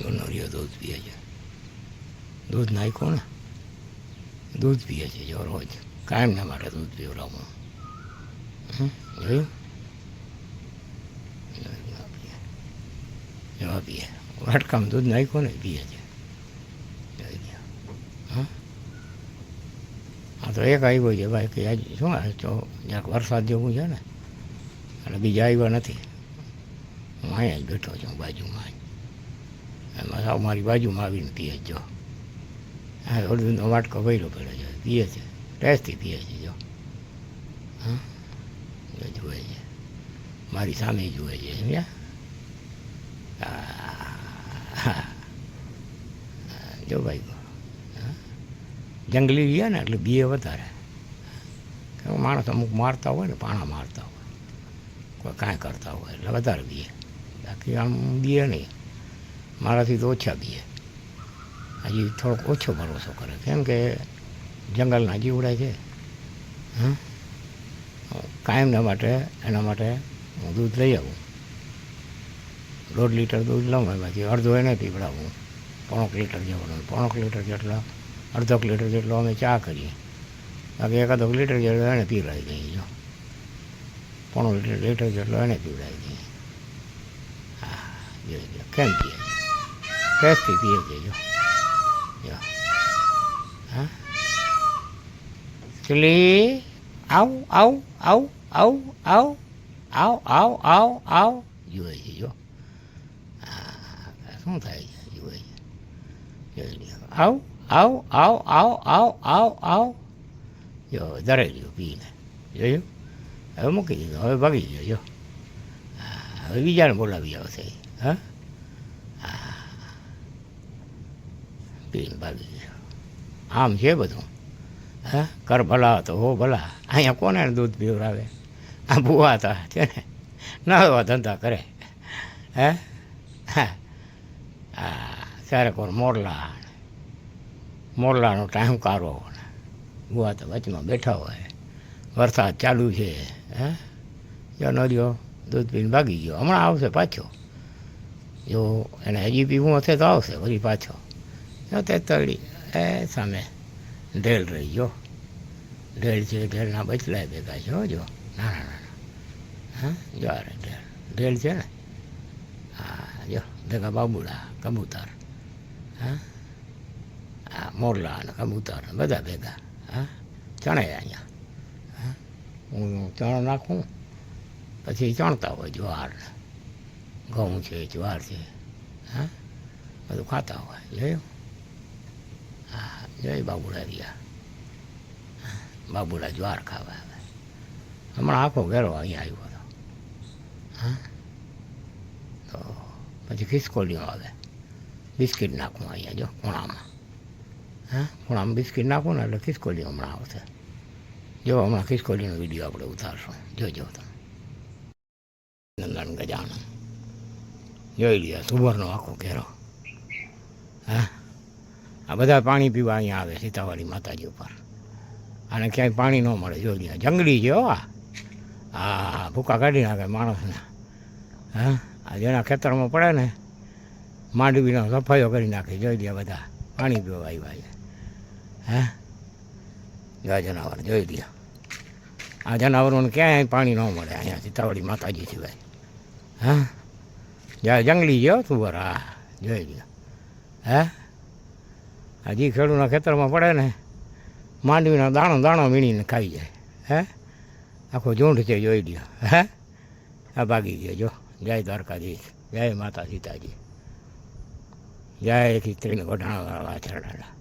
ગોનરિયો દૂધ પીએ છે. દૂધ નાખ્યું ને, દૂધ પીએ છે જો રોજ. કાયમના માટે દૂધ પીવડાવું જોયું? જવા પીએ. વાટકામ દૂધ નાખ્યું ને, પીએ છે. હા તો એક આવ્યો છે ભાઈ, કે આજ શું તો વરસાદ જેવું છે ને. એટલે બીજા આવ્યા નથી. હું અહીંયા જ બેઠો છું બાજુમાં એમાં સાવ મારી બાજુમાં આવીને પીએ જો. હા અડધુંનો વાટકો ભર્યો પડ્યો છે, પીએ છે ટેસ્ટથી પીએ છે, જો. હા? જુએ છે. મારી સામે જુએ છે, સમજ્યા? હા. જો ભાઈ. જંગલી રહ્યા ને એટલે બીએ વધારે. માણસ અમુક મારતા હોય ને, પાણા મારતા હોય. કોઈ કાંઈ કરતા હોય એટલે વધારે બીએ. બાકી આમ બીએ નહીં. મારાથી તો ઓછા બીએ. હજી થોડોક ઓછો ભરોસો કરે. કેમ કે જંગલના જીવડા છે. હં કાયમના માટે, એના માટે હું દૂધ લઈ આવું. દોઢ લીટર દૂધ લઉં, એમાંથી અડધો એને પીવડાવું. પોણોક લીટર જેવું પોણોક લીટર જેટલા, અડધોક લીટર જેટલો અમે ચા કરીએ. બાકી એકાદો લીટર જેટલો એને પીવડાવી દઈએ, જો. પોણો લીટર લીટર જેટલો એને પીવડાવી દઈએ. હા કેમ પીએ? છે ટેસ્ટથી પીએ છે જો જો હા ચલી આવ આવ આવ આવ આવ આવ આવ આવ આવ જુએ છે જો હા શું થાય છે જુએ છે જોઈ લ્યો આવ આવ આવ આવ આવ આવ આવ જો દરેક લ્યો પીને જોયું હવે મૂકી દીધું હવે ભાગી ગયો જો હા, હવે બીજાને બોલાવી આવશે હા હા. ભાગી ગયો આમ છે બધું. હા? કર ભલા તો હો ભલા. અહીંયા કોને દૂધ પીવડાવે આ ભૂવા હતા છે ને. ના એવા ધંધા કરે. હે? હા. કોણ? મોરલા મોરલાનો ટાઈમ કારો ભૂવા તો વચમાં બેઠા હોય. વરસાદ ચાલુ છે. હે? જો નદીઓ દૂધ પીને ભાગી ગયો. હમણાં આવશે પાછો. જો એને હજી પીવું હશે તો આવશે વળી પાછો. તે તળી. એ સામે ઢેલ રહી જો ઢેલ છે, ઢેલના બચલાય ભેગા છે જો. ના ના ના હા, જો આ રે ઢેલ. ઢેલ છે ને? હા, જો, ભેગા બાબુડા, કબૂતર. હા? હા મોરલા અને કબૂતર બધા ભેગા. હા? ચણે અહીંયા. હા? હું ચણ નાખું, પછી ચણતા હોય જુવાર ને. ઘઉં છે, જુવાર છે. હા? બધું ખાતા હોય. જોયું? હા બાબુડા રહ્યા. હા, બાબુડા જ્વાર ખાવા આવે. હમણાં આખો ઘેરો અહીંયા આવ્યો હતો. હા તો પછી ખિસકોલીઓ આવે. બિસ્કિટ નાખું અહીંયા જો ખૂણામાં. હા ખૂણામાં બિસ્કિટ નાખું ને એટલે ખિસકોલી હમણાં આવશે. જો હમણાં ખિસકોલીનો વીડિયો આપણે ઉતારશું. જોજો તમે. નંદન ગજાનંદ જોઈ લ્યો સુવરનો આખો ઘેરો. હા. આ બધા પાણી પીવા અહીંયા આવે સીતાવાળી માતાજી ઉપર. અને ક્યાંય પાણી ન મળે જોઈ જંગલી છે આ. હા ભૂકા કાઢી નાખે માણસને. હા? આ જેના ખેતરમાં પડે ને, માંડવીનો સફાઈઓ કરી નાખે, જોઈ લે બધા, પાણી પીવા આવ્યા છે. હે? જો આ જનાવર, જોઈ લે આ જનાવરોને ક્યાંય પાણી ન મળે અહીંયા સીતાવાળી માતાજી સિવાય. હા? જ્યાં જંગલી છે તું બરા જોઈ લે હે? હજી ખેડૂના ખેતરમાં પડે ને, માંડવીનો દાણો દાણો વીણીને ખાઈ જાય. હે? આખો ઝૂંઠ છે જોઈ લ્યો. હે? આ ભાગી ગયો, જો. જય દ્વારકાધીશ. જય માતા સીતાજી. જય ખીચડીને ગોઢાણાવાળા વાછરડાના.